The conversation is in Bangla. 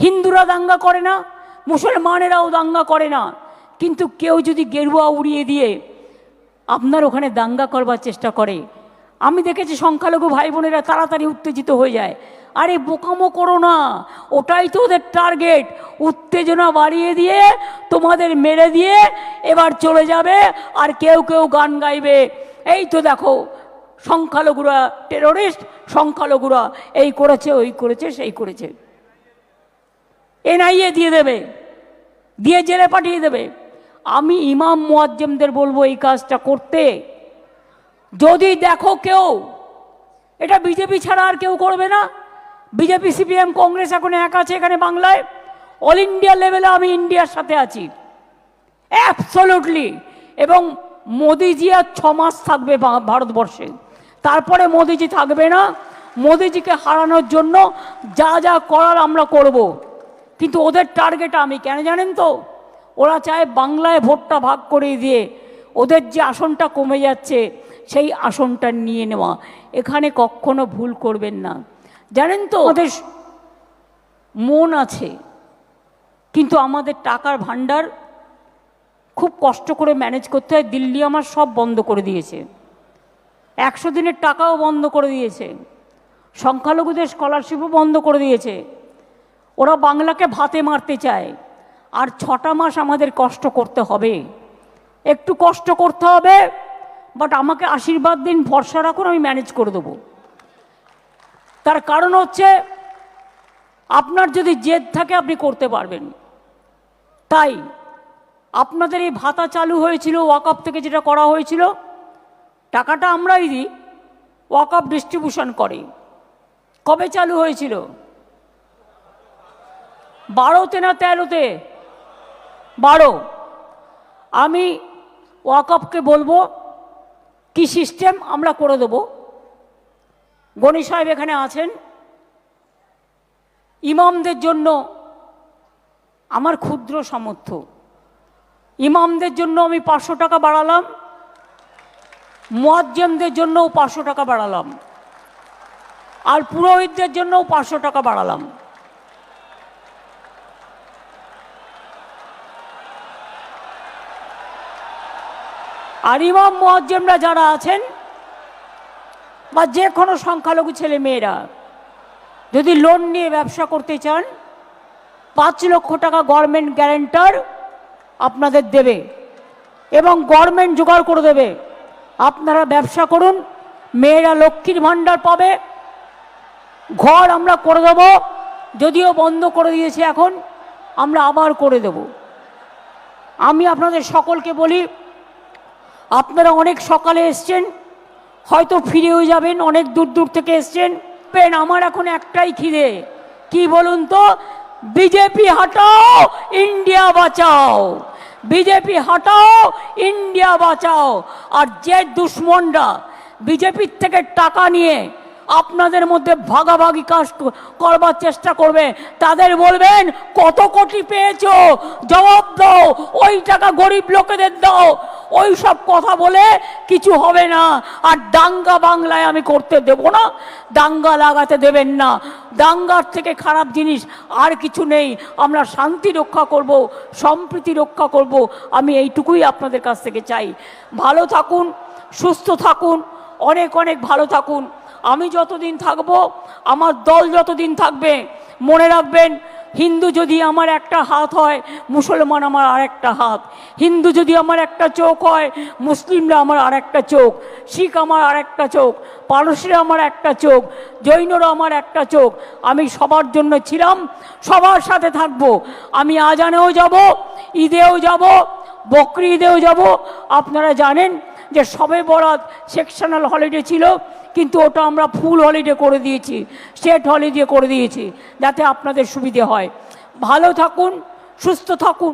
হিন্দুরা দাঙ্গা করে না, মুসলমানেরাও দাঙ্গা করে না। কিন্তু কেউ যদি গেরুয়া উড়িয়ে দিয়ে আপনার ওখানে দাঙ্গা করবার চেষ্টা করে, আমি দেখেছি সংখ্যালঘু ভাই বোনেরা তাড়াতাড়ি উত্তেজিত হয়ে যায়। আরে বোকামো করো না, ওটাই তো ওদের টার্গেট, উত্তেজনা বাড়িয়ে দিয়ে তোমাদের মেরে দিয়ে এবার চলে যাবে আর কেউ কেউ গান গাইবে। এই তো দেখো, সংখ্যালঘুরা টেরোরিস্ট সংখ্যালঘুরা এই করেছে, ওই করেছে, সেই করেছে। এনআইএ দিয়ে দেবে, দিয়ে জেলে পাঠিয়ে দেবে। আমি ইমাম মোয়াজ্জেমদের বলব এই কাজটা করতে। যদি দেখো কেউ, এটা বিজেপি ছাড়া আর কেউ করবে না। বিজেপি, সিপিএম, কংগ্রেস এখন এক আছে এখানে বাংলায়। অল ইন্ডিয়া লেভেলে আমি ইন্ডিয়ার সাথে আছি। অ্যাবসলুটলি। এবং মোদিজি আর ছ মাস থাকবে ভারতবর্ষে। তারপরে মোদিজি থাকবে না। মোদিজিকে হারানোর জন্য যা যা করার আমরা করব। কিন্তু ওদের টার্গেট আমি, কেন জানেন তো? ওরা চায় বাংলায় ভোটটা ভাগ করে দিয়ে ওদের যে আসনটা কমে যাচ্ছে, সেই আসনটা নিয়ে নেওয়া। এখানে কখনো ভুল করবেন না। জানেন তো ওদের মন আছে, কিন্তু আমাদের টাকার ভাণ্ডার খুব কষ্ট করে ম্যানেজ করতে হয়। দিল্লি আমার সব বন্ধ করে দিয়েছে। একশো দিনের টাকাও বন্ধ করে দিয়েছে। সংখ্যালঘুদের স্কলারশিপও বন্ধ করে দিয়েছে। ওরা বাংলাকে ভাতে মারতে চায়। আর ছটা মাস আমাদের কষ্ট করতে হবে। একটু কষ্ট করতে হবে বাট আমাকে আশীর্বাদ দিন, ভরসা রাখুন, আমি ম্যানেজ করে দেবো। তার কারণ হচ্ছে, আপনার যদি জেদ থাকে, আপনি করতে পারবেন। তাই, আপনাদের এই ভাতা চালু হয়েছিল ওয়াকআপ থেকে যেটা করা হয়েছিল, টাকাটা আমরাই দিই ওয়াকআপ ডিস্ট্রিবিউশন করে। কবে চালু হয়েছিল? বারোতে না তেরোতে বারো। আমি ওয়াকআপকে বলব, কি সিস্টেম আমরা করে দেবো। গণি সাহেব এখানে আছেন। ইমামদের জন্য আমার ক্ষুদ্র সামর্থ্য। ইমামদের জন্য আমি পাঁচশো টাকা বাড়ালাম। মোয়াজ্জেমদের জন্যও পাঁচশো টাকা বাড়ালাম। আর পুরোহিতদের জন্যও পাঁচশো টাকা বাড়ালাম। আর ইমাম মোয়াজ্জেমরা যারা আছেন, বা যে কোনো সংখ্যালঘু ছেলে মেয়েরা, যদি লোন নিয়ে ব্যবসা করতে চান, পাঁচ লক্ষ টাকা গভর্নমেন্ট গ্যারেন্টার আপনাদের দেবে এবং গভর্নমেন্ট জোগাড় করে দেবে। আপনারা ব্যবসা করুন, মেয়েরা লক্ষ্মীর ভাণ্ডার পাবে। ঘর আমরা করে দেব, যদিও বন্ধ করে দিয়েছে এখন, আমরা আবার করে দেব। আমি আপনাদের সকলকে বলি আপনারা অনেক সকালে এসছেন, হয়তো ফিরেও যাবেন, অনেক দূর দূর থেকে এসছেন। পেন, আমার এখন একটাই খিদে। কি বলুন তো? বিজেপি হাটাও, ইন্ডিয়া বাঁচাও। বিজেপি হটাও, ইন্ডিয়া বাঁচাও। আর যে দুশ্মনরা বিজেপির থেকে টাকা নিয়ে আপনাদের মধ্যে ভাগাভাগি কাজ করবার চেষ্টা করবে। তাদের বলবেন, কত কোটি পেয়েছ? জবাব দাও। ওই টাকা গরিব লোকেদের দাও। ওই সব কথা বলে কিছু হবে না। আর দাঙ্গা বাংলায় আমি করতে দেব না। দাঙ্গা লাগাতে দেবেন না। দাঙ্গার থেকে খারাপ জিনিস আর কিছু নেই। আমরা শান্তি রক্ষা করব, সম্প্রীতি রক্ষা করব। আমি এইটুকুই আপনাদের কাছ থেকে চাই। ভালো থাকুন, সুস্থ থাকুন, অনেক অনেক ভালো থাকুন। আমি যতদিন থাকব, আমার দল যতদিন থাকবে, মনে রাখবেন, হিন্দু যদি আমার একটা হাত হয়, মুসলমান আমার আর একটা হাত। হিন্দু যদি আমার একটা চোখ হয়, মুসলিমরা আমার আর একটা চোখ। শিখ আমার আরেকটা চোখ। পারসিরা আমার একটা চোখ। জৈনরা আমার একটা চোখ। আমি সবার জন্য ছিলাম, সবার সাথে থাকব। আমি আজানেও যাব, ঈদেও যাব বকরি ঈদেও যাব। আপনারা জানেন যে সবে বরাত সেকশনাল হলিডে ছিল, কিন্তু ওটা আমরা ফুল হলিডে করে দিয়েছি স্টেট হলিডে করে দিয়েছি, যাতে আপনাদের সুবিধে হয়। ভালো থাকুন, সুস্থ থাকুন।